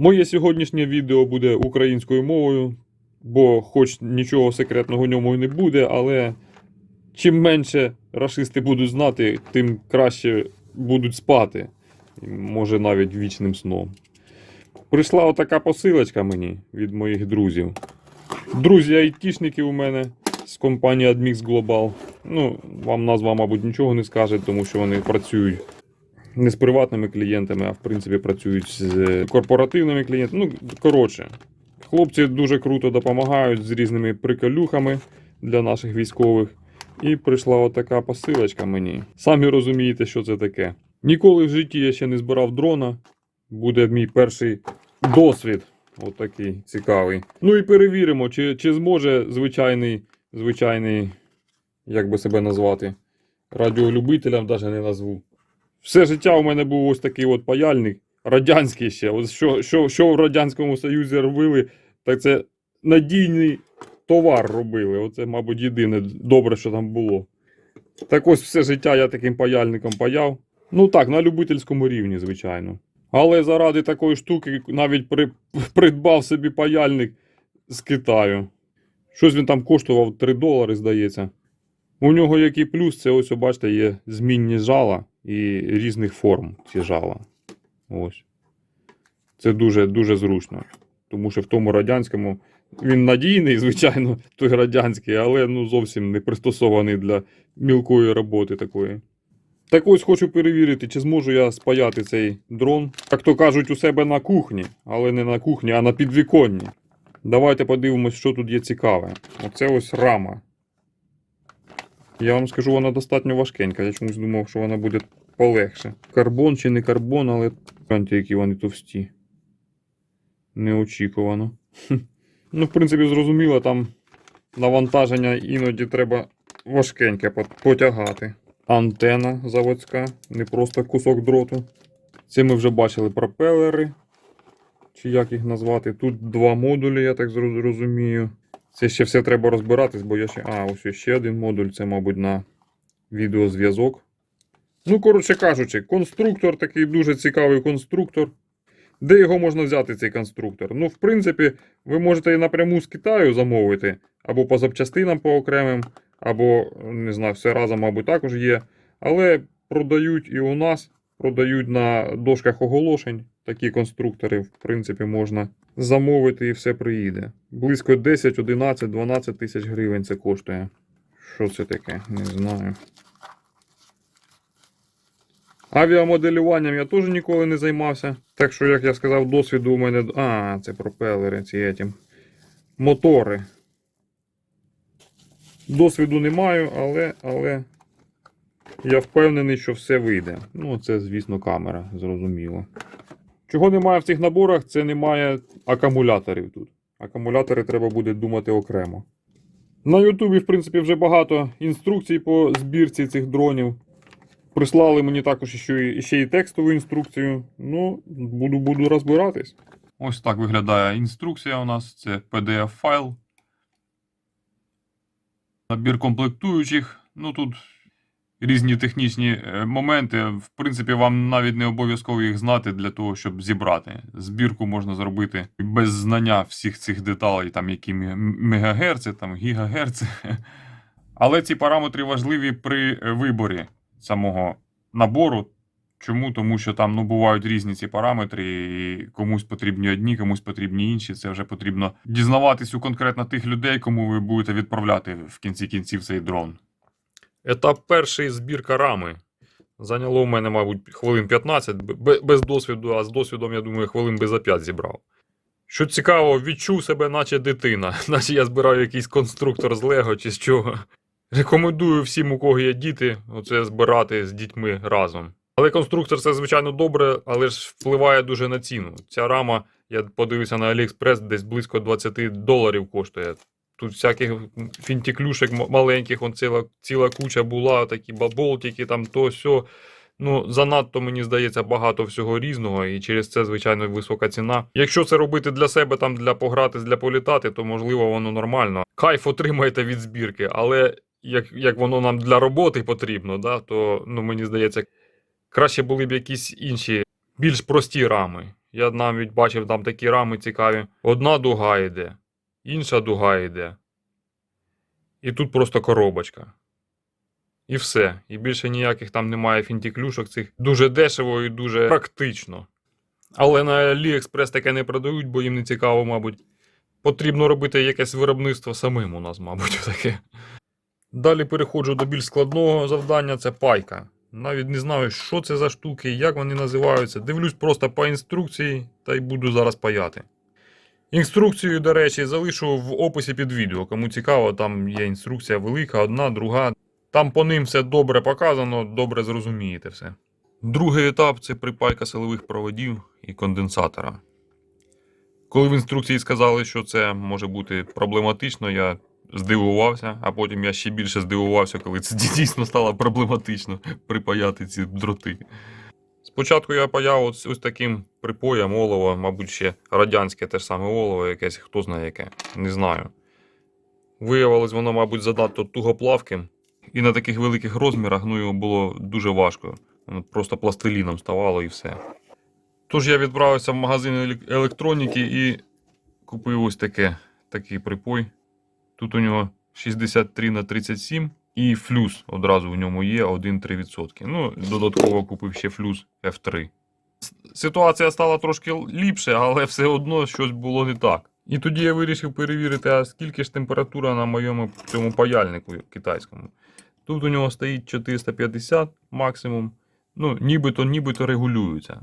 Моє сьогоднішнє відео буде українською мовою, бо хоч нічого секретного в ньому і не буде, але чим менше рашисти будуть знати, тим краще будуть спати. Може навіть вічним сном. Прийшла отака посилочка мені від моїх друзів. Друзі айтішники у мене з компанії Admix Global. Ну, вам назва, мабуть, нічого не скаже, тому що вони працюють не з приватними клієнтами, а в принципі працюють з корпоративними клієнтами. Ну, коротше, хлопці дуже круто допомагають з різними приколюхами для наших військових. І прийшла отака посилочка мені. Самі розумієте, що це таке. Ніколи в житті я ще не збирав дрона. Буде мій перший досвід. Отакий цікавий. Ну і перевіримо, чи, чи зможе звичайний, звичайний, як би себе назвати, радіолюбителям навіть не назву. Все життя у мене був ось такий от паяльник, радянський ще. От що, що, що в Радянському Союзі робили, так це надійний товар робили. Оце, мабуть, єдине добре, що там було. Так ось все життя я таким паяльником паяв. Ну так, на любительському рівні, звичайно. Але заради такої штуки навіть при, придбав собі паяльник з Китаю. Щось він там коштував 3 долари, здається. У нього який плюс, це ось, бачите, є змінні жала і різних форм ці жала. Ось. Це дуже дуже зручно. Тому що в тому радянському він надійний, звичайно, той радянський, але ну, зовсім не пристосований для мілкої роботи такої. Так ось хочу перевірити, чи зможу я спаяти цей дрон, як то кажуть, у себе на кухні, але не на кухні, а на підвіконні. Давайте подивимось, що тут є цікаве. Оце ось рама. Я вам скажу, вона достатньо важкенька. Я чомусь думав, що вона буде полегше. Карбон чи не карбон, але гляньте, які вони товсті. Неочікувано. Ну, в принципі, зрозуміло, там навантаження іноді треба важкеньке потягати. Антена заводська, не просто кусок дроту. Це ми вже бачили пропелери. Чи як їх назвати? Тут два модулі, я так зроз- розумію. Це ще все треба розбиратись, бо я ще. А, ось ще один модуль, це, мабуть, на відеозв'язок. Ну, коротше кажучи, конструктор такий дуже цікавий конструктор. Де його можна взяти, цей конструктор? Ну, в принципі, ви можете і напряму з Китаю замовити, або по запчастинам по окремим, або, не знаю, все разом, мабуть, також є. Але продають і у нас, продають на дошках оголошень такі конструктори, в принципі, можна замовити і все приїде. Близько 10, 11, 12 тисяч гривень це коштує. Що це таке? Не знаю. Авіамоделюванням я теж ніколи не займався. Так що, як я сказав, досвіду у мене. А, це пропелери, ці етім. Мотори. Досвіду не маю, але, але я впевнений, що все вийде. Ну, це, звісно, камера, зрозуміло. Чого немає в цих наборах, це немає акумуляторів тут. Акумулятори треба буде думати окремо. На Ютубі, в принципі, вже багато інструкцій по збірці цих дронів. Прислали мені також ще і, ще і текстову інструкцію. Ну, буду, буду розбиратись. Ось так виглядає інструкція у нас. Це PDF-файл. Набір комплектуючих. Ну тут різні технічні е, моменти. В принципі, вам навіть не обов'язково їх знати для того, щоб зібрати. Збірку можна зробити без знання всіх цих деталей, там які мега- мегагерци, там гігагерци. Але ці параметри важливі при е, виборі самого набору. Чому? Тому що там ну, бувають різні ці параметри, і комусь потрібні одні, комусь потрібні інші. Це вже потрібно дізнаватись у конкретно тих людей, кому ви будете відправляти в кінці кінців цей дрон. Етап перший збірка рами. Зайняло в мене, мабуть, хвилин 15, без досвіду, а з досвідом, я думаю, хвилин би за 5 зібрав. Що цікаво, відчув себе, наче дитина, наче я збирав якийсь конструктор з Лего чи з чого. Рекомендую всім, у кого є діти, оце збирати з дітьми разом. Але конструктор це, звичайно, добре, але ж впливає дуже на ціну. Ця рама, я подивився на AliExpress, десь близько 20 доларів коштує. Тут всяких фінтіклюшек маленьких, он ціла, ціла куча була, такі ба- болтики, там то сьо. Ну, занадто, мені здається, багато всього різного, і через це, звичайно, висока ціна. Якщо це робити для себе, там для погратись, для політати, то можливо воно нормально. Кайф отримаєте від збірки, але як, як воно нам для роботи потрібно, да, то ну, мені здається, краще були б якісь інші, більш прості рами. Я навіть бачив там такі рами цікаві. Одна дуга йде, інша дуга йде. І тут просто коробочка. І все. І більше ніяких там немає фінтіклюшок цих. Дуже дешево і дуже практично. Але на AliExpress таке не продають, бо їм не цікаво, мабуть. Потрібно робити якесь виробництво самим у нас, мабуть, таке. Далі переходжу до більш складного завдання це пайка. Навіть не знаю, що це за штуки, як вони називаються. Дивлюсь просто по інструкції та й буду зараз паяти. Інструкцію, до речі, залишу в описі під відео. Кому цікаво, там є інструкція велика, одна, друга. Там по ним все добре показано, добре зрозумієте все. Другий етап це припайка силових проводів і конденсатора. Коли в інструкції сказали, що це може бути проблематично, я здивувався, а потім я ще більше здивувався, коли це дійсно стало проблематично припаяти ці дроти. Спочатку я паяв ось, ось таким припоєм олова, мабуть, ще радянське те ж саме олово, якесь, хто знає яке, не знаю. Виявилось, воно, мабуть, занадто тугоплавким, і на таких великих розмірах ну, його було дуже важко. Воно просто пластиліном ставало і все. Тож я відправився в магазин електроніки і купив ось таке, такий припой. Тут у нього 63 на 37 і флюс одразу в ньому є 1-3%. Ну, додатково купив ще флюс F3. Ситуація стала трошки ліпше, але все одно щось було не так. І тоді я вирішив перевірити, а скільки ж температура на моєму цьому паяльнику китайському. Тут у нього стоїть 450 максимум. Ну, нібито, нібито регулюється.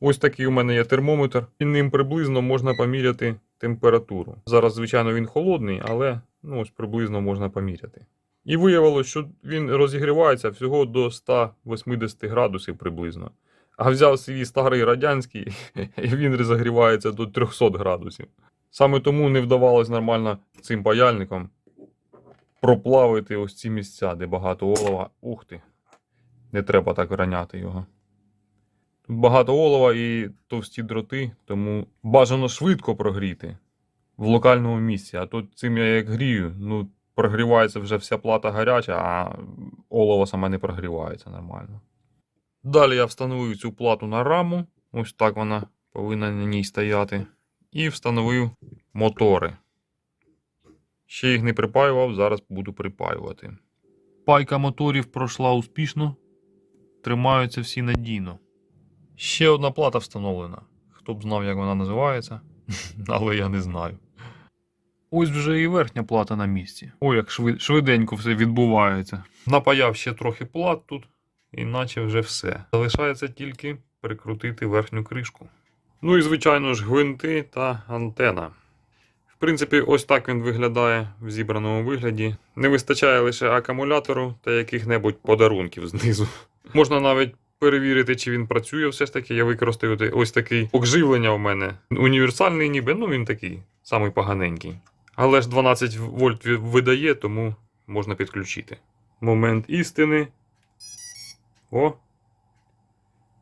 Ось такий у мене є термометр, і ним приблизно можна поміряти температуру. Зараз, звичайно, він холодний, але ну, ось приблизно можна поміряти. І виявилося, що він розігрівається всього до 180 градусів приблизно. А взяв свій старий радянський, і він розігрівається до 300 градусів. Саме тому не вдавалось нормально цим паяльником проплавити ось ці місця, де багато олова. Ух ти! Не треба так раняти його. Тут багато олова і товсті дроти, тому бажано швидко прогріти в локальному місці. А тут цим я як грію, ну, прогрівається вже вся плата гаряча, а олово саме не прогрівається нормально. Далі я встановив цю плату на раму. Ось так вона повинна на ній стояти. І встановив мотори. Ще їх не припаював, зараз буду припаювати. Пайка моторів пройшла успішно, тримаються всі надійно. Ще одна плата встановлена. Хто б знав, як вона називається, але я не знаю. Ось вже і верхня плата на місці. Ой, як швид- швиденько все відбувається. Напаяв ще трохи плат тут, іначе вже все. Залишається тільки прикрутити верхню кришку. Ну і, звичайно ж, гвинти та антена. В принципі, ось так він виглядає в зібраному вигляді. Не вистачає лише акумулятору та яких-небудь подарунків знизу. Можна навіть перевірити, чи він працює все ж таки. Я використаю ось такий блок живлення у мене. Універсальний, ніби, ну він такий, самий поганенький. Але ж 12 вольт видає, тому можна підключити. Момент істини. О.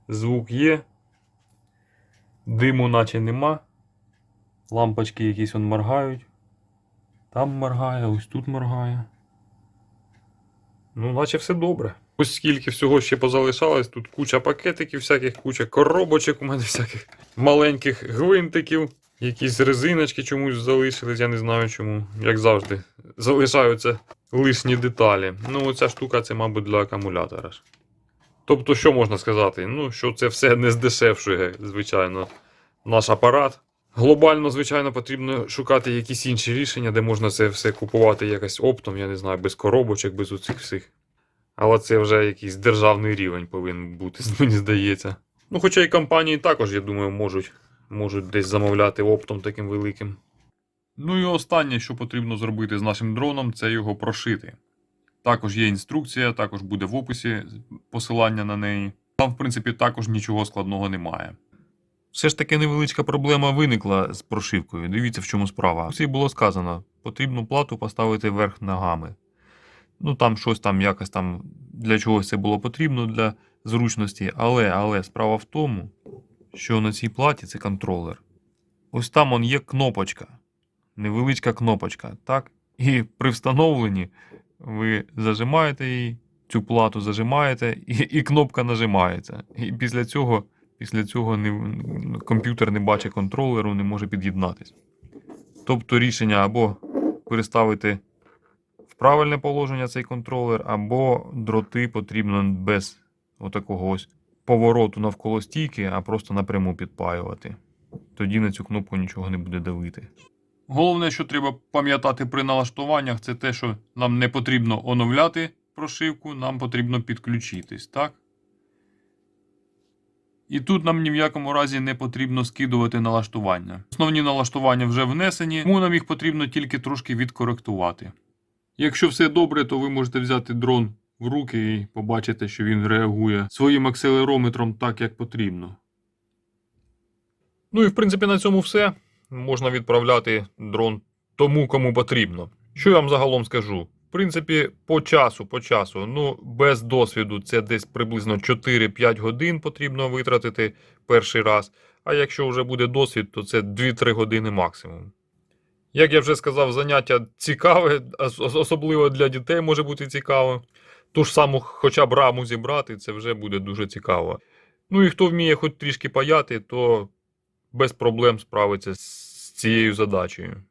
Звук є. Диму наче нема. Лампочки якісь он моргають. Там моргає, ось тут моргає. Ну, наче все добре. Ось скільки всього ще позалишалось. Тут куча пакетиків, всяких, куча коробочок у мене всяких маленьких гвинтиків. Якісь резиночки чомусь залишились, я не знаю чому. Як завжди, залишаються лишні деталі. Ну, оця штука це, мабуть, для акумулятора. Тобто, що можна сказати? Ну, що це все не здешевшує, звичайно, наш апарат. Глобально, звичайно, потрібно шукати якісь інші рішення, де можна це все купувати якось оптом, я не знаю, без коробочок, без оцих всіх. Але це вже якийсь державний рівень повинен бути, мені здається. Ну, хоча і компанії також, я думаю, можуть, можуть десь замовляти оптом таким великим. Ну і останнє, що потрібно зробити з нашим дроном, це його прошити. Також є інструкція, також буде в описі посилання на неї. Там, в принципі, також нічого складного немає. Все ж таки невеличка проблема виникла з прошивкою. Дивіться, в чому справа. Всі було сказано, потрібно плату поставити вверх ногами. Ну там щось там якось там для чогось це було потрібно для зручності. Але, але справа в тому, що на цій платі це контролер. Ось там он є кнопочка. Невеличка кнопочка, так? І при встановленні ви зажимаєте її, цю плату зажимаєте, і, і кнопка нажимається. І після цього Після цього не, комп'ютер не бачить контролеру, не може під'єднатися. Тобто рішення або переставити в правильне положення цей контролер, або дроти потрібно без отакого ось повороту навколо стійки, а просто напряму підпаювати. Тоді на цю кнопку нічого не буде давити. Головне, що треба пам'ятати при налаштуваннях, це те, що нам не потрібно оновляти прошивку, нам потрібно підключитись, так? І тут нам ні в якому разі не потрібно скидувати налаштування. Основні налаштування вже внесені, тому нам їх потрібно тільки трошки відкоректувати. Якщо все добре, то ви можете взяти дрон в руки і побачите, що він реагує своїм акселерометром так, як потрібно. Ну і в принципі на цьому все. Можна відправляти дрон тому, кому потрібно. Що я вам загалом скажу? В принципі, по часу, по часу, ну, без досвіду, це десь приблизно 4-5 годин потрібно витратити перший раз. А якщо вже буде досвід, то це 2-3 години максимум. Як я вже сказав, заняття цікаве, особливо для дітей може бути цікаво. Ту ж саму хоча б раму зібрати, це вже буде дуже цікаво. Ну і хто вміє хоч трішки паяти, то без проблем справиться з цією задачею.